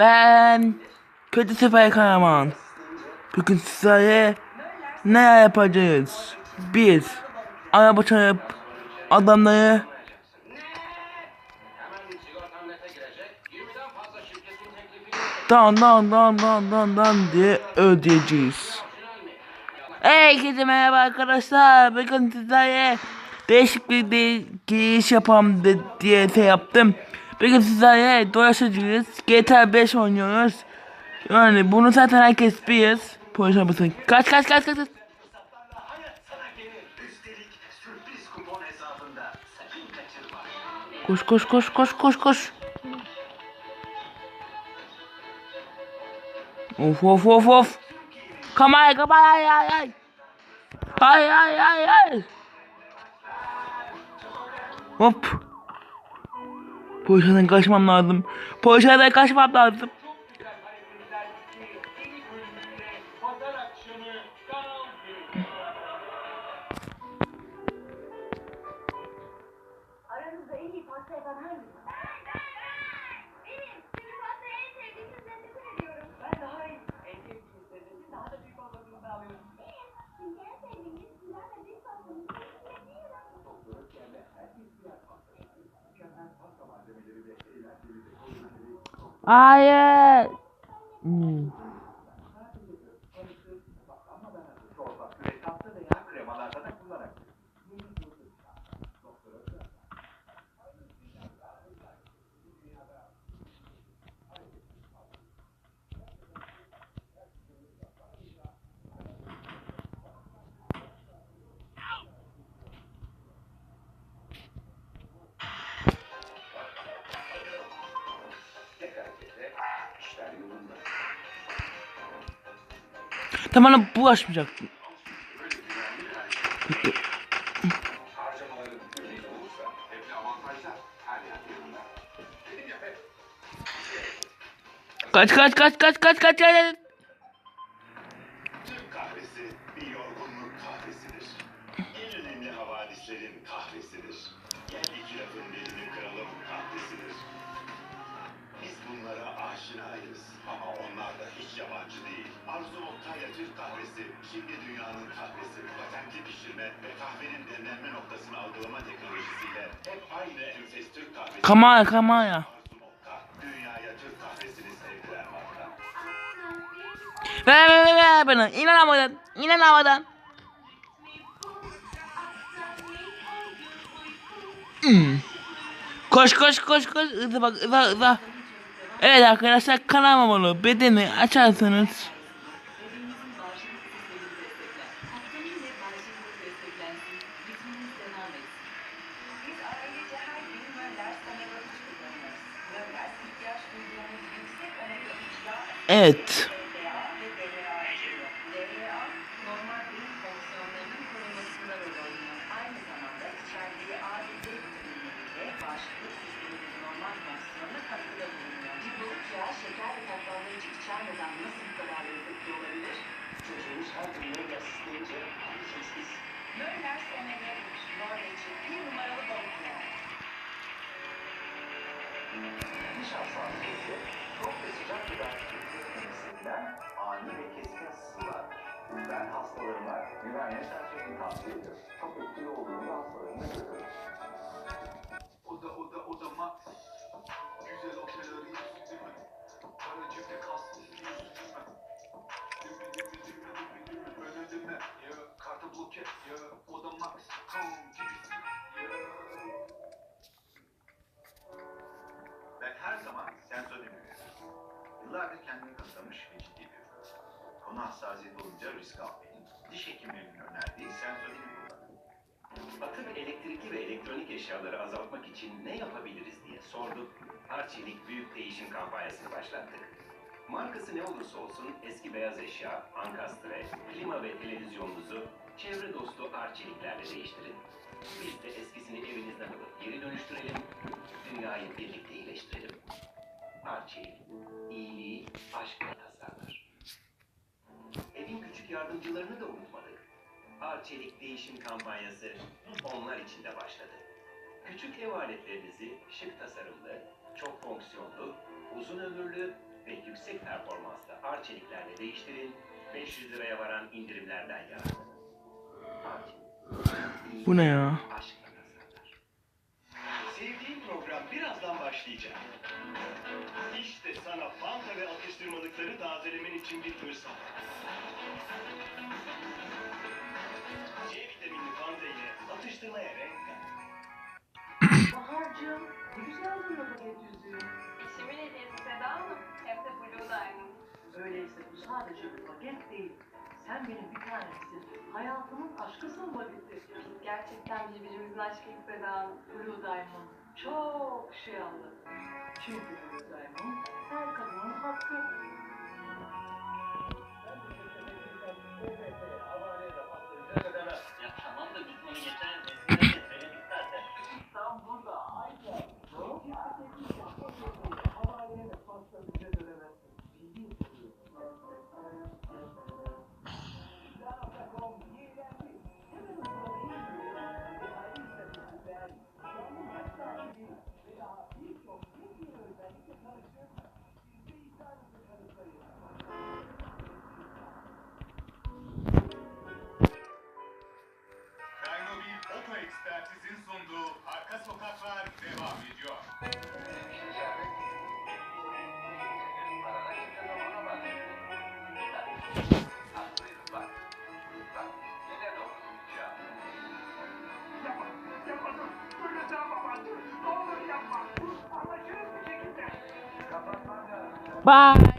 Ben kötü süper kahraman. Bugün sizlere ne yapacağız? Biz araba çalıp adamları dan dan dan dan dan dan diye ödeyeceğiz. Herkese merhaba arkadaşlar. Bugün sizlere değişik bir giriş yapalım diye şey yaptım. Bugün sizlere dolaşacağız. GTA 5 oynuyoruz. Yani bunu zaten herkes bilir. Polis arabası. Kaç kaç kaç kaç. kaç. Koş koş koş koş koş koş. Of of of of. Kamay kamay ay ay ay. Ay ay ay ay. Hop. Polisden kaçmam lazım. Polisden kaçmam lazım. 阿耶嗯。Dedim ya hep Kaç kaç kaç kaç kaç kaç kaç. Kahvesidir. Gel iki. Aşinayız ama onlar da hiç yabancı değil. Arzu Oktay'la Türk kahvesi şimdi dünyanın kahvesi. Patentli pişirme ve kahvenin demlenme noktasını algılama teknolojisiyle hep aynı enfes Türk kahvesi. Kamaya kamaya. Arzu Nokta, dünyaya Türk kahvesini sevdiren marka. Ver ver ver ver bana. İnan havadan. İnan havadan. Hmm. Koş koş koş koş. Hızlı bak hızlı hızlı. Evet arkadaşlar abone bedeni açarsanız. Biz şeker ve tatlandırıcı içermeden nasıl bu kadar lezzetli olabilir? çocuğumuz her gün Möller isteyince biz. Möller omega 3 Norveç'in bir numaralı balık yağı. Nişan saatinde çok ve sıcak gıda tüketimi hissedilen ani ve keskin ısısılardır. Ben hastalarıma güvenle sensörünü tavsiye ediyorum. Çok Ben her zaman sensörünü veriyorum. Yıllardır kendini kanıtlamış ve ciddi bir. Konu hassasiyeti olunca risk almayın. Diş hekimlerinin önerdiği sensörünü kullanın. Atık elektrikli ve elektronik eşyaları azaltmak için ne yapabiliriz diye sorduk. Arçelik büyük değişim kampanyasını başlattık. Markası ne olursa olsun eski beyaz eşya, ankastre, klima ve televizyonunuzu çevre dostu Arçeliklerle değiştirin. Biz de eskisini evinizden alıp geri dönüştürelim, dünyayı birlikte iyileştirelim. Arçelik, iyiliği aşkla tasarlar. Evin küçük yardımcılarını da unutmadık. Arçelik değişim kampanyası onlar için de başladı. Küçük ev aletlerinizi şık tasarımlı, çok fonksiyonlu, uzun ömürlü ve yüksek performanslı arçeliklerle değiştirin, 500 liraya varan indirimlerden yararlanın. Bu ne ya? Sevdiğim program birazdan başlayacak. İşte sana Fanta ve atıştırmalıkları tazelemen için bir fırsat. C vitaminli Fanta ile atıştırmaya renk kat. Bahar'cığım ne güzel duruyor paket yüzüğü. İşimin hediyesi Seda Hanım. Hem de Blue Diamond. Öyleyse bu sadece bir paket değil. Sen benim bir tanesi. Hayatımın aşkısın Bageti. Gerçekten birbirimizin aşkıyız Seda Hanım. Blue Diamond çok şey anladı. Çünkü Blue Diamond her kadının hakkı. 拜。